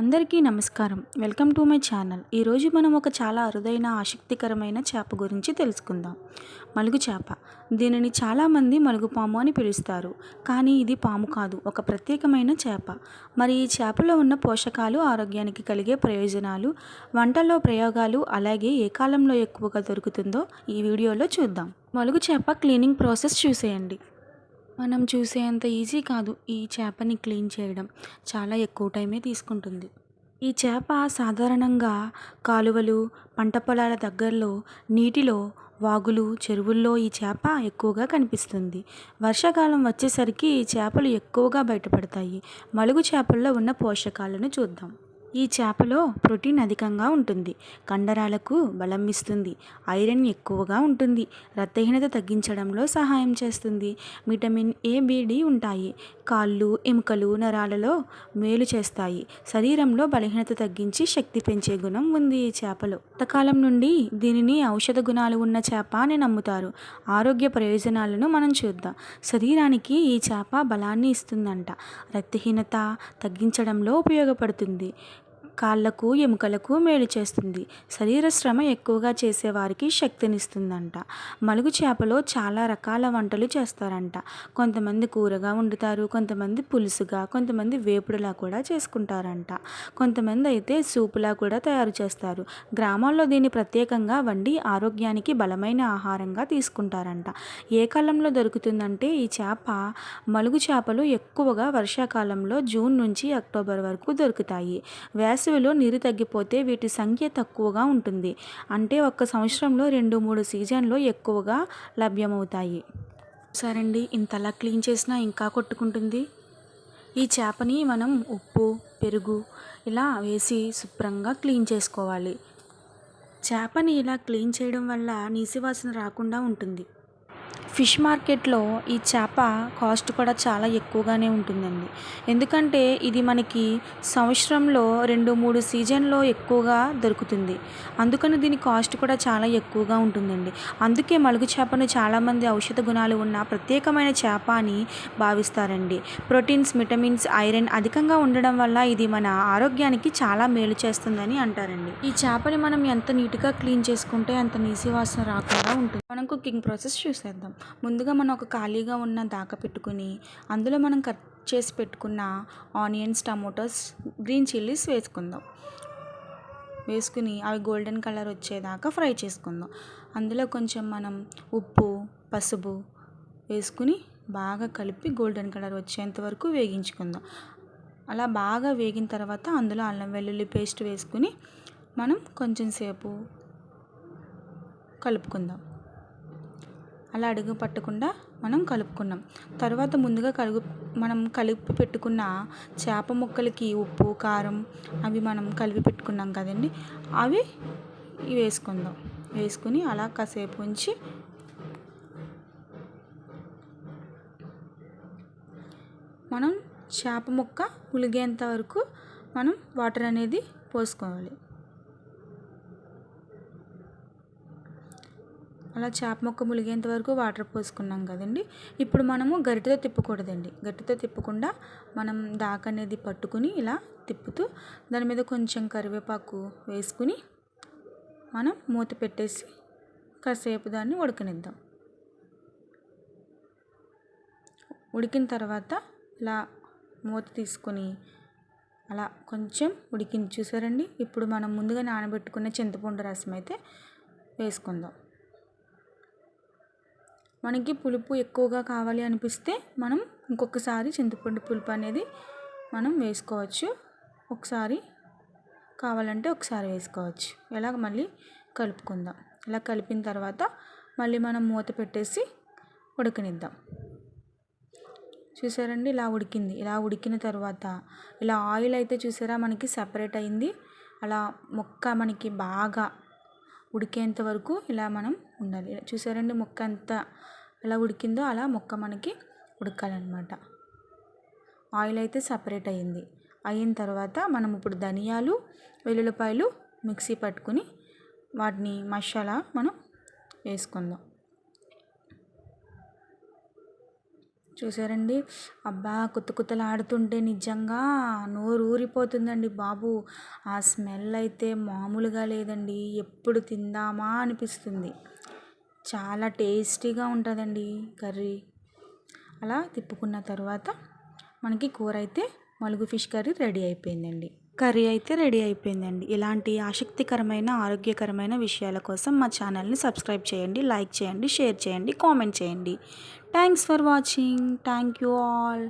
అందరికీ నమస్కారం. Welcome to my channel. ఈరోజు మనం ఒక చాలా అరుదైన ఆసక్తికరమైన చేప గురించి తెలుసుకుందాం. మలుగు చేప. దీనిని చాలామంది మలుగు పాము అని పిలుస్తారు. కానీ ఇది పాము కాదు ఒక ప్రత్యేకమైన చేప. మరి ఈ చేపలో ఉన్న పోషకాలు ఆరోగ్యానికి కలిగే ప్రయోజనాలు వంటల్లో ప్రయోగాలు అలాగే ఏ కాలంలో ఎక్కువగా దొరుకుతుందో ఈ వీడియోలో చూద్దాం. మలుగు చేప క్లీనింగ్ ప్రాసెస్ చూసేయండి. మనం చూసేంత ఈజీ కాదు ఈ చేపని క్లీన్ చేయడం. చాలా ఎక్కువ టైమే తీసుకుంటుంది. ఈ చేప సాధారణంగా కాలువలు పంట పొలాల దగ్గరలో నీటిలో వాగులు చెరువుల్లో ఈ చేప ఎక్కువగా కనిపిస్తుంది. వర్షాకాలం వచ్చేసరికి ఈ చేపలు ఎక్కువగా బయటపడతాయి. మలుగు చేపల్లో ఉన్న పోషకాలను చూద్దాం. ఈ చేపలో ప్రోటీన్ అధికంగా ఉంటుంది. కండరాలకు బలం ఇస్తుంది. ఐరన్ ఎక్కువగా ఉంటుంది. రక్తహీనత తగ్గించడంలో సహాయం చేస్తుంది. విటమిన్ ఏ బిడి ఉంటాయి. కాళ్ళు ఎముకలు నరాలలో మేలు చేస్తాయి. శరీరంలో బలహీనత తగ్గించి శక్తి పెంచే గుణం ఉంది ఈ చేపలో. కొంతకాలం నుండి దీనిని ఔషధ గుణాలు ఉన్న చేప అని నమ్ముతారు. ఆరోగ్య ప్రయోజనాలను మనం చూద్దాం. శరీరానికి ఈ చేప బలాన్ని ఇస్తుందంట. రక్తహీనత తగ్గించడంలో ఉపయోగపడుతుంది. కాళ్ళకు ఎముకలకు మేలు చేస్తుంది. శరీర శ్రమ ఎక్కువగా చేసేవారికి శక్తినిస్తుందంట. మలుగు చేపలో చాలా రకాల వంటలు చేస్తారంట. కొంతమంది కూరగా వండుతారు కొంతమంది పులుసుగా కొంతమంది వేపుడులా కూడా చేసుకుంటారంట. కొంతమంది అయితే సూపులా కూడా తయారు చేస్తారు. గ్రామాల్లో దీన్ని ప్రత్యేకంగా వండి ఆరోగ్యానికి బలమైన ఆహారంగా తీసుకుంటారంట. ఏ కాలంలో దొరుకుతుందంటే ఈ చేప మలుగు చేపలు ఎక్కువగా వర్షాకాలంలో జూన్ నుంచి అక్టోబర్ వరకు దొరుకుతాయి. వేసవిలో నీరు తగ్గిపోతే వీటి సంఖ్య తక్కువగా ఉంటుంది. అంటే ఒక్క సంవత్సరంలో రెండు మూడు సీజన్లో ఎక్కువగా లభ్యమవుతాయి. సరండి ఇంతలా క్లీన్ చేసినా ఇంకా కొట్టుకుంటుంది? ఈ చేపని మనం ఉప్పు పెరుగు ఇలా వేసి శుభ్రంగా క్లీన్ చేసుకోవాలి. చేపని ఇలా క్లీన్ చేయడం వల్ల నీసివాసన రాకుండా ఉంటుంది. ఫిష్ మార్కెట్లో ఈ చేప కాస్ట్ కూడా చాలా ఎక్కువగానే ఉంటుందండి. ఎందుకంటే ఇది మనకి సంవత్సరంలో రెండు మూడు సీజన్లో ఎక్కువగా దొరుకుతుంది. అందుకని దీని కాస్ట్ కూడా చాలా ఎక్కువగా ఉంటుందండి. అందుకే మలుగు చేపను చాలామంది ఔషధ గుణాలు ఉన్న ప్రత్యేకమైన చేప అని భావిస్తారండి. ప్రోటీన్స్ విటమిన్స్ ఐరన్ అధికంగా ఉండడం వల్ల ఇది మన ఆరోగ్యానికి చాలా మేలు చేస్తుందని అంటారండి. ఈ చేపని మనం ఎంత నీట్గా క్లీన్ చేసుకుంటే అంత నీసి వాసన రాకుండా ఉంటుంది. మనం కుకింగ్ ప్రాసెస్ చూసేద్దాం. ముందుగా మనం ఒక ఖాళీగా ఉన్న దాక పెట్టుకుని అందులో మనం కట్ చేసి పెట్టుకున్న ఆనియన్స్ టమోటోస్ గ్రీన్ చిల్లీస్ వేసుకుందాం. వేసుకుని అవి గోల్డెన్ కలర్ వచ్చేదాకా ఫ్రై చేసుకుందాం. అందులో కొంచెం మనం ఉప్పు పసుపు వేసుకుని బాగా కలిపి గోల్డెన్ కలర్ వచ్చేంత వరకు వేగించుకుందాం. అలా బాగా వేగిన తర్వాత అందులో అల్లం వెల్లుల్లి పేస్ట్ వేసుకుని మనం కొంచెం సేపు కలుపుకుందాం. అలా అడుగు పట్టకుండా మనం కలుపుకున్నాం. తర్వాత ముందుగా కలుగు మనం కలిపి పెట్టుకున్న చేప ముక్కలకి ఉప్పు కారం అవి మనం కలిపి పెట్టుకున్నాం కదండి. అవి వేసుకుందాం. వేసుకుని అలా కాసేపు ఉంచి మనం చేప ముక్క ఉలిగేంత వరకు మనం వాటర్ అనేది పోసుకోవాలి. అలా చేప ముక్క ములిగేంత వరకు వాటర్ పోసుకున్నాం కదండి. ఇప్పుడు మనము గరిటతో తిప్పకూడదండి. గరిటతో తిప్పకుండా మనం దాక అనేది పట్టుకుని ఇలా తిప్పుతూ దాని మీద కొంచెం కరివేపాకు వేసుకుని మనం మూత పెట్టేసి కాసేపు దాన్ని ఉడకనిద్దాం. ఉడికిన తర్వాత ఇలా మూత తీసుకొని అలా కొంచెం ఉడికించి చూసారండి? ఇప్పుడు మనం ముందుగా నానబెట్టుకున్న చింతపండు రసం అయితే వేసుకుందాం. మనకి పులుపు ఎక్కువగా కావాలి అనిపిస్తే మనం ఇంకొకసారి చింతపండు పులుపు అనేది మనం వేసుకోవచ్చు. ఒకసారి కావాలంటే ఒకసారి వేసుకోవచ్చు. ఇలాగ మళ్ళీ కలుపుకుందాం. ఇలా కలిపిన తర్వాత మళ్ళీ మనం మూత పెట్టేసి ఉడకనిద్దాం. చూసారండి? ఇలా ఉడికింది. ఇలా ఉడికిన తర్వాత ఇలా ఆయిల్ అయితే చూసారా? మనకి సపరేట్ అయింది. అలా మొక్క మనకి బాగా ఉడికేంత వరకు ఇలా మనం ఉండాలి. చూసారండి? మొక్క అంతా ఎలా ఉడికిందో అలా ముక్క మనకి ఉడకాలన్నమాట. ఆయిల్ అయితే సపరేట్ అయింది. అయిన తర్వాత మనం ఇప్పుడు ధనియాలు వెల్లుల్లిపాయలు మిక్సీ పట్టుకుని వాటిని మసాలా మనం వేసుకుందాం. చూసారండి? అబ్బా కొత్త కొత్తలు ఆడుతుంటే నిజంగా నోరు ఊరిపోతుందండి బాబు. ఆ స్మెల్ అయితే మామూలుగా లేదండి. ఎప్పుడు తిందామా అనిపిస్తుంది. చాలా టేస్టీగా ఉంటుందండి కర్రీ. అలా తిప్పుకున్న తర్వాత మనకి కూర అయితే మలుగు ఫిష్ కర్రీ రెడీ అయిపోయిందండి. కర్రీ అయితే రెడీ అయిపోయిందండి. ఇలాంటి ఆసక్తికరమైన ఆరోగ్యకరమైన విషయాల కోసం మా ఛానల్ని సబ్స్క్రైబ్ చేయండి లైక్ చేయండి షేర్ చేయండి కామెంట్ చేయండి. Thanks for watching. Thank you all.